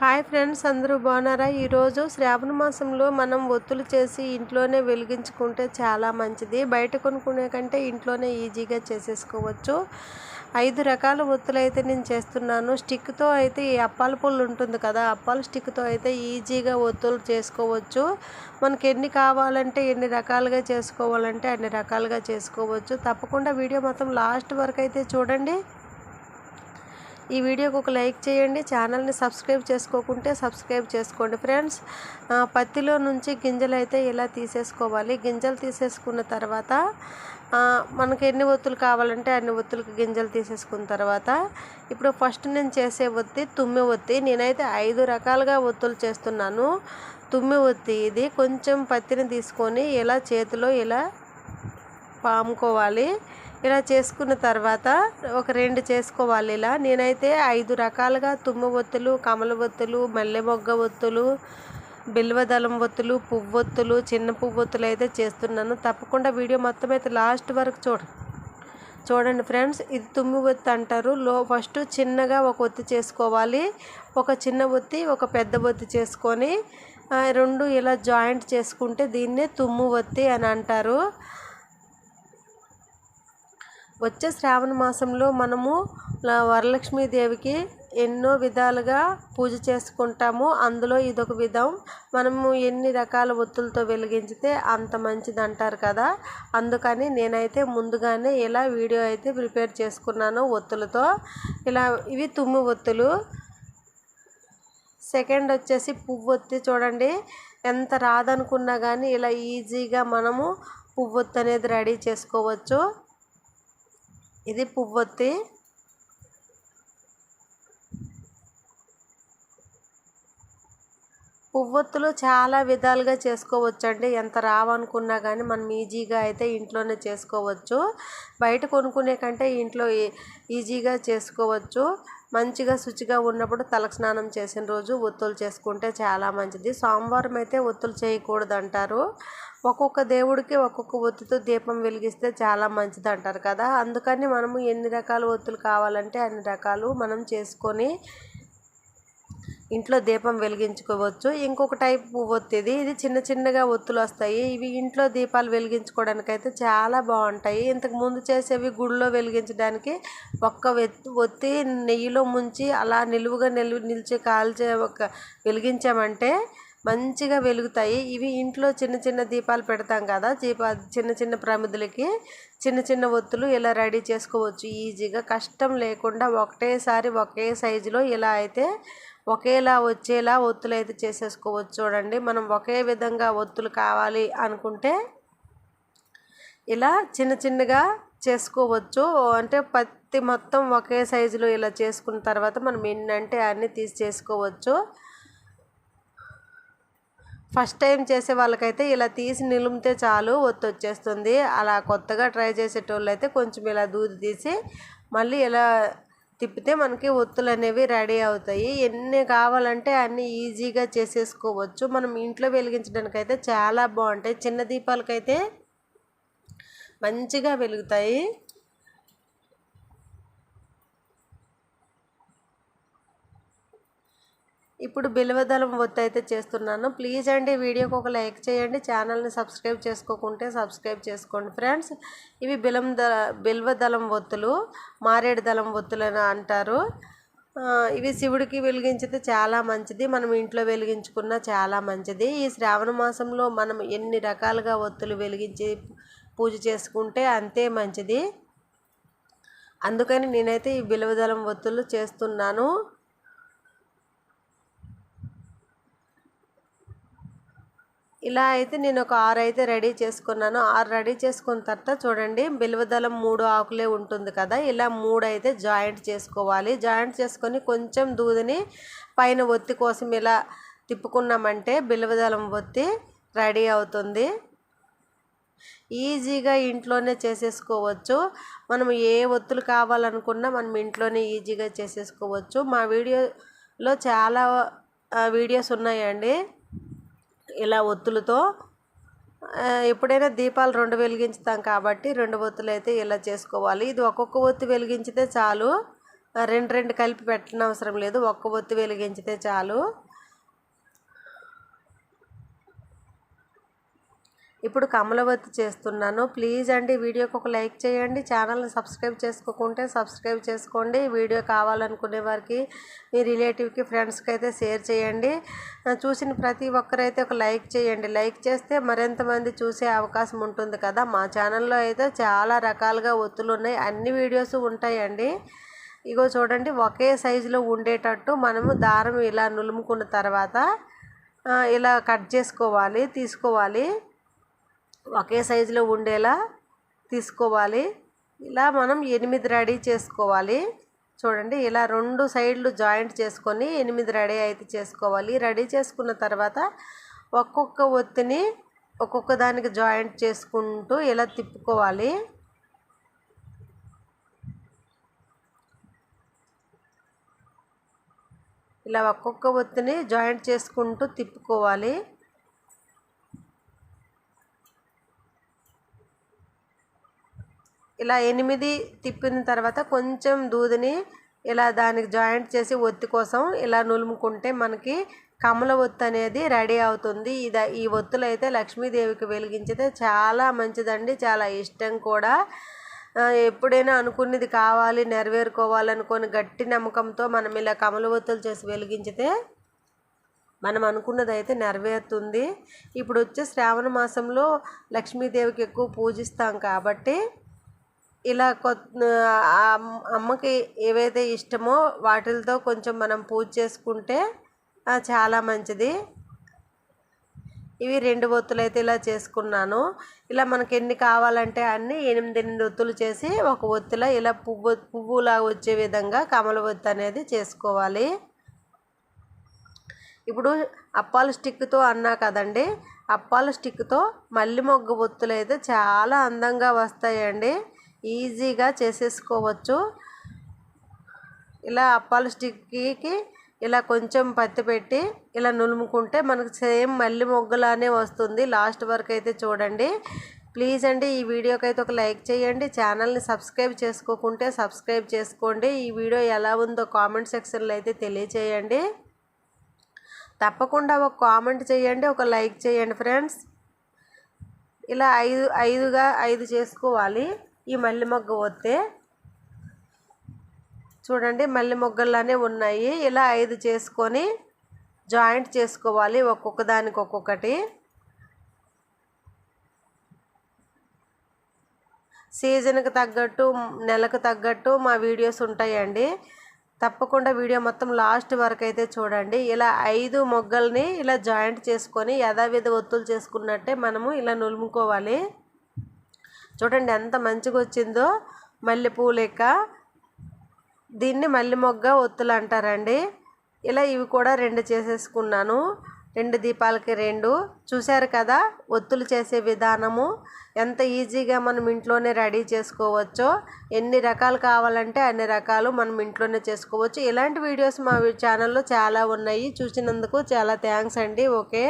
Hi friends అందరూ బాగున్నారా? ఈరోజు శ్రావణ మాసంలో మనం ఒత్తులు చేసి ఇంట్లోనే వెలిగించుకుంటే చాలా మంచిది. బయట కొనుక్కునే కంటే ఇంట్లోనే ఈజీగా చేసేసుకోవచ్చు. ఐదు రకాల ఒత్తులు అయితే నేను చేస్తున్నాను. స్టిక్తో అయితే ఈ అప్పాల పుల్లు ఉంటుంది కదా అప్పాల స్టిక్తో అయితే ఈజీగా ఒత్తులు చేసుకోవచ్చు. మనకి ఎన్ని కావాలంటే ఎన్ని రకాలుగా చేసుకోవాలంటే అన్ని రకాలుగా చేసుకోవచ్చు. తప్పకుండా వీడియో మొత్తం లాస్ట్ వరకు అయితే చూడండి. ఈ వీడియోకి ఒక లైక్ చేయండి. ఛానల్ని సబ్స్క్రైబ్ చేసుకోకుంటే సబ్స్క్రైబ్ చేసుకోండి ఫ్రెండ్స్. పత్తిలో నుంచి గింజలు అయితే ఇలా తీసేసుకోవాలి? గింజలు తీసేసుకున్న తర్వాత మనకి ఎన్ని ఒత్తులు కావాలంటే అన్ని ఒత్తులకి గింజలు తీసేసుకున్న తర్వాత ఇప్పుడు ఫస్ట్ నేను చేసే ఒత్తి తుమ్మి ఒత్తి. నేనైతే ఐదు రకాలుగా ఒత్తులు చేస్తున్నాను. తుమ్మి ఒత్తి ఇది. కొంచెం పత్తిని తీసుకొని ఇలా చేతిలో ఇలా పాముకోవాలి? ఇలా చేసుకున్న తర్వాత ఒక రెండు చేసుకోవాలి ఇలా. నేనైతే ఐదు రకాలుగా తుమ్మ ఒత్తులు కమల ఒత్తులు మల్లె మొగ్గ ఒత్తులు బిల్వదళం ఒత్తులు పువ్వొత్తులు చిన్న పువ్వొత్తులు అయితే చేస్తున్నాను. తప్పకుండా వీడియో మొత్తం అయితే లాస్ట్ వరకు చూడ చూడండి ఫ్రెండ్స్. ఇది తుమ్మి ఒత్తి అంటారు. లో ఫస్ట్ చిన్నగా ఒక ఒత్తి చేసుకోవాలి. ఒక చిన్న ఒత్తి ఒక పెద్ద ఒత్తి చేసుకొని రెండు ఇలా జాయింట్ చేసుకుంటే దీన్నే తుమ్ము ఒత్తి అని అంటారు. వచ్చే శ్రావణ మాసంలో మనము వరలక్ష్మీదేవికి ఎన్నో విధాలుగా పూజ చేసుకుంటాము. అందులో ఇదొక విధం. మనము ఎన్ని రకాల ఒత్తులతో వెలిగించితే అంత మంచిది అంటారు కదా. అందుకని నేనైతే ముందుగానే ఇలా వీడియో అయితే ప్రిపేర్ చేసుకున్నాను ఒత్తులతో. ఇలా ఇవి తుమ్ము ఒత్తులు. సెకండ్ వచ్చేసి పువ్వొత్తి చూడండి. ఎంత రాదనుకున్నా కానీ ఇలా ఈజీగా మనము పువ్వొత్తు అనేది రెడీ చేసుకోవచ్చు. ఇది పువ్వొత్తి పువ్వొత్తులు చాలా విధాలుగా చేసుకోవచ్చండి. ఎంత రావనుకున్నా కానీ మనం ఈజీగా అయితే ఇంట్లోనే చేసుకోవచ్చు. బయట కొనుక్కునే కంటే ఇంట్లో ఈజీగా చేసుకోవచ్చు. మంచిగా శుచిగా ఉన్నప్పుడు తలకు స్నానం చేసిన రోజు ఒత్తులు చేసుకుంటే చాలా మంచిది. సోమవారం అయితే ఒత్తులు చేయకూడదు అంటారు ఒక్కొక్క దేవుడికి ఒక్కొక్క ఒత్తితో దీపం వెలిగిస్తే చాలా మంచిది అంటారు కదా. అందుకని మనము ఎన్ని రకాల ఒత్తులు కావాలంటే అన్ని రకాలు మనం చేసుకొని ఇంట్లో దీపం వెలిగించుకోవచ్చు. ఇంకొక టైప్ ఒత్తి ఇది ఇది చిన్న చిన్నగా ఒత్తులు వస్తాయి. ఇవి ఇంట్లో దీపాలు వెలిగించుకోవడానికి అయితే చాలా బాగుంటాయి. ఇంతకు ముందు చేసేవి గుడిలో వెలిగించడానికి ఒక్క ఒత్తి నెయ్యిలో ముంచి అలా నిలువుగా నిలు నిలిచి కాల్చే ఒక వెలిగించామంటే మంచిగా వెలుగుతాయి. ఇవి ఇంట్లో చిన్న చిన్న దీపాలు పెడతాం కదా దీపా చిన్న చిన్న ప్రమిదులకి చిన్న చిన్న ఒత్తులు ఇలా రెడీ చేసుకోవచ్చు. ఈజీగా కష్టం లేకుండా ఒకటేసారి ఒకే సైజులో ఇలా అయితే ఒకేలా వచ్చేలా ఒత్తులు అయితే చేసేసుకోవచ్చు చూడండి. మనం ఒకే విధంగా ఒత్తులు కావాలి అనుకుంటే ఇలా చిన్న చిన్నగా చేసుకోవచ్చు. అంటే పత్తి మొత్తం ఒకే సైజులో ఇలా చేసుకున్న తర్వాత మనం ఎన్నంటే అన్నీ తీసి చేసుకోవచ్చు. ఫస్ట్ టైం చేసే వాళ్ళకైతే ఇలా తీసి నిలుమితే చాలు ఒత్తి వచ్చేస్తుంది. అలా కొత్తగా ట్రై చేసేటోళ్ళు అయితే కొంచెం ఇలా దూది తీసి మళ్ళీ ఇలా తిప్పితే మనకి ఒత్తులు అనేవి రెడీ అవుతాయి. ఎన్ని కావాలంటే అన్ని ఈజీగా చేసేసుకోవచ్చు. మనం ఇంట్లో వెలిగించడానికి అయితే చాలా బాగుంటాయి. చిన్న దీపాలకైతే మంచిగా వెలుగుతాయి. ఇప్పుడు బిల్వదళం ఒత్తి అయితే చేస్తున్నాను. ప్లీజ్ అండి వీడియోకి ఒక లైక్ చేయండి. ఛానల్ని సబ్స్క్రైబ్ చేసుకోకుంటే సబ్స్క్రైబ్ చేసుకోండి ఫ్రెండ్స్. ఇవి బిలం ద బిల్వదళం ఒత్తులు మారేడు దళం ఒత్తులు అని అంటారు. ఇవి శివుడికి వెలిగించితే చాలా మంచిది. మనం ఇంట్లో వెలిగించుకున్న చాలా మంచిది. ఈ శ్రావణ మాసంలో మనం ఎన్ని రకాలుగా ఒత్తులు వెలిగించి పూజ చేసుకుంటే అంతే మంచిది. అందుకని నేనైతే ఈ బిలవదళం ఒత్తులు చేస్తున్నాను. ఇలా అయితే నేను ఒక ఆరు అయితే రెడీ చేసుకున్నాను. ఆరు రెడీ చేసుకున్న తర్వాత చూడండి బిల్వదళం మూడు ఆకులే ఉంటుంది కదా ఇలా మూడు అయితే జాయింట్ చేసుకోవాలి. జాయింట్ చేసుకొని కొంచెం దూదిని పైన ఒత్తి కోసం ఇలా తిప్పుకున్నామంటే బిల్వదళం ఒత్తి రెడీ అవుతుంది. ఈజీగా ఇంట్లోనే చేసేసుకోవచ్చు. మనం ఏ ఒత్తులు కావాలనుకున్నా మనం ఇంట్లోనే ఈజీగా చేసేసుకోవచ్చు. మా వీడియోలో చాలా వీడియోస్ ఉన్నాయండి. ఇలా ఒత్తులతో ఎప్పుడైనా దీపాలు రెండు వెలిగించుతాం కాబట్టి రెండు ఒత్తులు అయితే ఇలా చేసుకోవాలి. ఇది ఒక్కొక్క ఒత్తి వెలిగించితే చాలు. రెండు రెండు కలిపి పెట్టనవసరం అవసరం లేదు. ఒక్క ఒత్తి వెలిగించితే చాలు. ఇప్పుడు కమలవతి చేస్తున్నాను. ప్లీజ్ అండి వీడియోకి ఒక లైక్ చేయండి. ఛానల్ని సబ్స్క్రైబ్ చేసుకోకుంటే సబ్స్క్రైబ్ చేసుకోండి. వీడియో కావాలనుకునే వారికి మీ రిలేటివ్కి ఫ్రెండ్స్కి అయితే షేర్ చేయండి. చూసిన ప్రతి ఒక్కరైతే ఒక లైక్ చేయండి. లైక్ చేస్తే మరింతమంది చూసే అవకాశం ఉంటుంది కదా. మా ఛానల్లో అయితే చాలా రకాలుగా ఒత్తులు ఉన్నాయి. అన్ని వీడియోస్ ఉంటాయండి. ఇగో చూడండి ఒకే సైజులో ఉండేటట్టు మనము దారం ఇలా నులుముకున్న తర్వాత ఇలా కట్ చేసుకోవాలి తీసుకోవాలి. ఒకే సైజులో ఉండేలా తీసుకోవాలి. ఇలా మనం ఎనిమిది రెడీ చేసుకోవాలి. చూడండి ఇలా రెండు సైడ్లు జాయింట్ చేసుకొని ఎనిమిది రెడీ అయితే చేసుకోవాలి. రెడీ చేసుకున్న తర్వాత ఒక్కొక్క ఒత్తిని ఒక్కొక్క దానికి జాయింట్ చేసుకుంటూ ఇలా తిప్పుకోవాలి. ఇలా ఒక్కొక్క ఒత్తిని జాయింట్ చేసుకుంటూ తిప్పుకోవాలి. ఇలా ఎనిమిది తిప్పిన తర్వాత కొంచెం దూదిని ఇలా దానికి జాయింట్ చేసి ఒత్తి కోసం ఇలా నులుముకుంటే మనకి కమల ఒత్తు అనేది రెడీ అవుతుంది. ఇది ఈ ఒత్తులు అయితే లక్ష్మీదేవికి వెలిగించితే చాలా మంచిదండి చాలా ఇష్టం కూడా. ఎప్పుడైనా అనుకున్నది కావాలి నెరవేరుకోవాలనుకొని గట్టి నమ్మకంతో మనం ఇలా కమల ఒత్తులు చేసి వెలిగించితే మనం అనుకున్నది అయితే నెరవేరుతుంది. ఇప్పుడు వచ్చే శ్రావణ మాసంలో లక్ష్మీదేవికి ఎక్కువ పూజిస్తాం కాబట్టి ఇలా కొత్త అమ్మకి ఏవైతే ఇష్టమో వాటిలతో కొంచెం మనం పూజ చేసుకుంటే చాలా మంచిది. ఇవి రెండు ఒత్తులు అయితే ఇలా చేసుకున్నాను. ఇలా మనకి ఎన్ని కావాలంటే అన్ని ఎనిమిది ఎనిమిది ఒత్తులు చేసి ఒక ఒత్తిలో ఇలా పువ్వు పువ్వులా వచ్చే విధంగా కమల ఒత్తి అనేది చేసుకోవాలి. ఇప్పుడు అప్పాల స్టిక్తో అన్నా కదండి అప్పాల స్టిక్తో మల్లి మొగ్గ ఒత్తులు అయితే చాలా అందంగా వస్తాయండి. ఈజీగా చేసేసుకోవచ్చు. ఇలా అప్పాల స్టిక్కి ఇలా కొంచెం పత్తి పెట్టి ఇలా నులుముకుంటే మనకు సేమ్ మల్లి మొగ్గలానే వస్తుంది. లాస్ట్ వరకు అయితే చూడండి. ప్లీజ్ అండి ఈ వీడియోకి అయితే ఒక లైక్ చేయండి. ఛానల్ని సబ్స్క్రైబ్ చేసుకోకుంటే సబ్స్క్రైబ్ చేసుకోండి. ఈ వీడియో ఎలా ఉందో కామెంట్ సెక్షన్లో అయితే తెలియచేయండి. తప్పకుండా ఒక కామెంట్ చేయండి ఒక లైక్ చేయండి ఫ్రెండ్స్. ఇలా ఐదు ఐదుగా ఐదు చేసుకోవాలి. ఈ మల్లె మొగ్గ వస్తే చూడండి మల్లె మొగ్గల్లానే ఉన్నాయి. ఇలా ఐదు చేసుకొని జాయింట్ చేసుకోవాలి ఒక్కొక్క దానికి ఒక్కొక్కటి. సీజన్కి తగ్గట్టు నెలకు తగ్గట్టు మా వీడియోస్ ఉంటాయండి. తప్పకుండా వీడియో మొత్తం లాస్ట్ వరకు అయితే చూడండి. ఇలా ఐదు మొగ్గల్ని ఇలా జాయింట్ చేసుకొని యథావిధ ఒత్తులు చేసుకున్నట్టే మనము ఇలా నులుముకోవాలి. చూడండి ఎంత మంచిగా వచ్చిందో మల్లెపూ లెక్క దీన్ని మల్లె మొగ్గ ఒత్తులు అంటారండి. ఇలా ఇవి కూడా రెండు చేసేసుకున్నాను. రెండు దీపాలకి రెండు. చూశారు కదా ఒత్తులు చేసే విధానము. ఎంత ఈజీగా మనం ఇంట్లోనే రెడీ చేసుకోవచ్చో ఎన్ని రకాలు కావాలంటే అన్ని రకాలు మనం ఇంట్లోనే చేసుకోవచ్చు. ఇలాంటి వీడియోస్ మా ఛానల్లో చాలా ఉన్నాయి. చూసినందుకు చాలా థ్యాంక్స్ అండి. ఓకే.